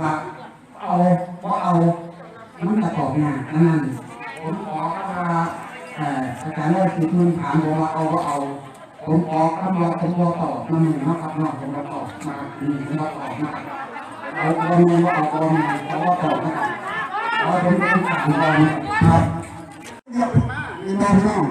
ก็เอาเพราะเอามันจะตอบงานนั่นผมขอก็ว่าอาจารย์ว่าสิคุณถามผมว่าเอาก็เอา ผมขอคำว่าผมรอตอบมาหนึ่งนะครับเนาะผมก็ตอบมาหนึ่งผมก็ตอบมาเอาเอาเงินว่าเอาเอาเงินเขาก็ตอบนะครับเอาผมเป็นสามกองครับมีน้องน้อง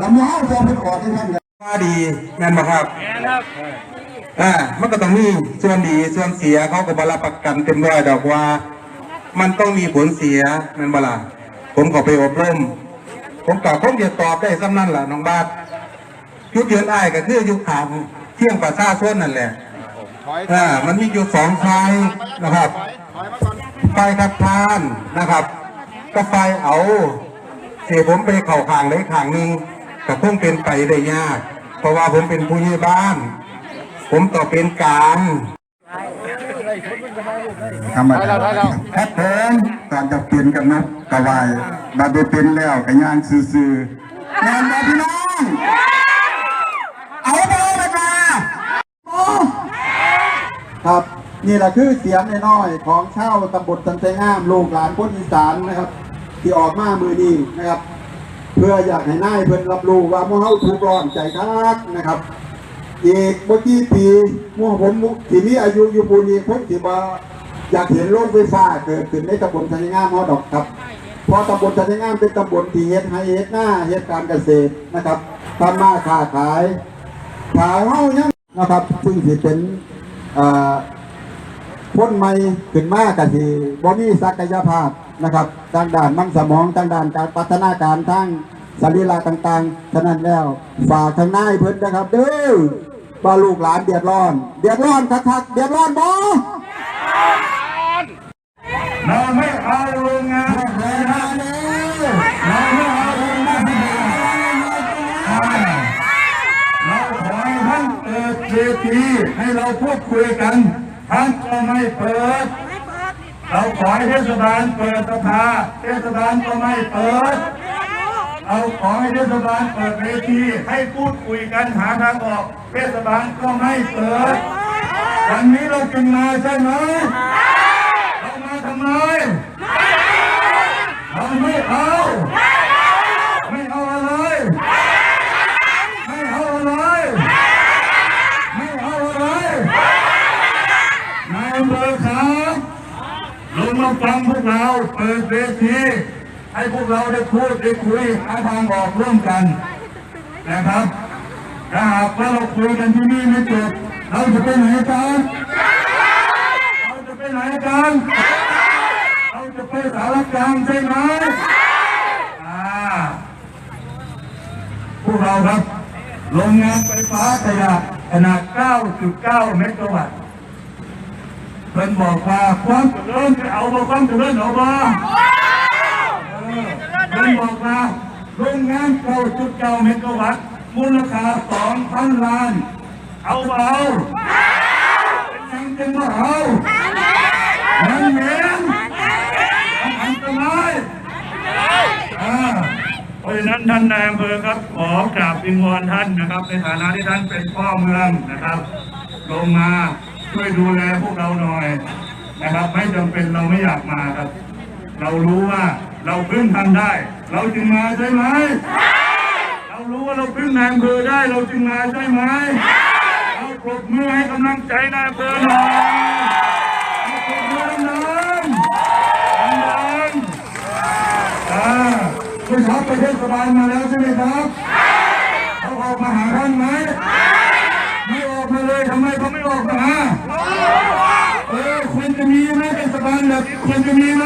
ลำล้อจะเป็นขอที่ท่านว่าดีแม่นไหมครับแม่นครับ อ่ามันก็ต้องมีส่วนดีส่วนเสียเขาก็บรับประกันเต็มร้อยดอกว่า มันต้องมีผลเสียแม่นบล่ะผมก็ไปอบรมผมก็คงจะตอบได้ซ้ำนั่นแหละน้องบาทยุคเยือนอ้ายก็คือยุคขางเที่ยงประชาชนนั่นแหละอ่ามันมีอยู่สองฝ่ายนะครับฝ่ายคัดค้านนะครับ ก็ฝ่ายเอาเสียผมไปเข่าข้างเลยข้างหนึ่งก็คงเป็นไปได้ยาก เพราะว่าผมเป็นผู้ใหญ่บ้าน ผมต่อเป็นกลางธรรมดาครับผมก่อนจะเปลี่ยนกันนะกะวายบาดเป็นแล้วกะย่างซื่อๆงานมาพี่น้องเอาไปเลยมาครับนี่แหละคือเสียงน้อยๆของชาวตำบลตันเตงามลูกหลานคนอีสานนะครับ ที่ออกมามือนี้นะครับ เพื่ออยากให้นายเพิ่นรับรู้ว่าหมู่เฮาถูกร้อนใจคักนะครับ อีกเมื่อกี้ปีมู่ผมที่มีอายุอยู่ปูนีผมที่ว่าอยากเห็นโรงไฟฟ้าเกิดขึ้นในตำบลชัยงามเฮาดอกครับเพราะตำบลชัยงามเป็นตำบลที่เฮ็ดให้เฮ็ดหน้าเฮ็ดการเกษตรนะครับทำมาค้าขายขายเฮ้ายังนะครับ ซึ่งสิเป็นพ้นไม่ขึ้นมากกะทีบ่มีศักยภาพนะครับทางด้านมันสมองทางด้านการพัฒนาการทาง สรีระต่างๆ ฉะนั้นแล้วฝากทางหน้าเพิ่นนะครับ เด้อว่าลูกหลานเดือดร้อน เดือดร้อนคักๆเดือดร้อนบ่เราไม่เอาโรงงานเลยนะเราไม่เอาโรงงานเราขอให้ท่านเปิดเวทีให้เราพูดคุยกัน ท่านก็ไม่เปิด เราขอให้เทศบาลเปิดสภาเทศบาลก็ไม่เปิด เราขอให้เทศบาลเปิดเวทีให้พูดคุยกันหาทางออก เทศบาลก็ไม่เปิด วันนี้เราจึงมาใช่ไหมเรามาทำไมเราไม่เอาไม่เอาอะไรไม่เอาอะไรไม่เอาอะไรนายอำเภอครับลงมาฟังพวกเราเปิดเวที ให้พวกเราได้พูดได้คุยหาทางออกร่วมกันนะครับถ้าหากว่าเราคุยกันที่นี่ไม่จบเราจะไปไหนกันเราจะไปไหนกันเราจะไปสารกลางใช่ไหมพวกเราครับโรงงานไฟฟ้าขยะขนาด 9.9 เมกะวัตต์เพิ่นบอกว่าความเริญจะเอาบ่ความเริญเอาบ่เออเพิ่นบอกว่า โรงงาน9.9เมกะวัตต์มูลค่า2,000ล้าน เอาบ่เอาเป็นยังจังบ่เอามันเหม็นมันอันตรายอ่าเพราะฉะนั้นท่านนายอำเภอครับขอกราบวิงวอนท่านนะครับ ในฐานะที่ท่านเป็นพ่อเมืองนะครับ ลงมาช่วยดูแลพวกเราหน่อยนะครับ ไม่จำเป็นเราไม่อยากมาครับ เรารู้ว่าเราพึ่งท่านได้ เราจึงมาใช่ไหมเรารู้ว่าเราพึ่งนายอำเภอได้เราจึงมาใช่ไหมเราปรบมือให้กำลังใจนายอำเภอหน่อยเอาปรบมือดังๆดังๆอ่าคุณท็อปไปเทศบาลมาแล้วใช่ไหมครับเขาออกมาหาท่านไหมไม่ออกมาเลยทำไมเขาไม่ออกมาเออควรจะมีไหมเทศบาลแบบควรจะมีไหม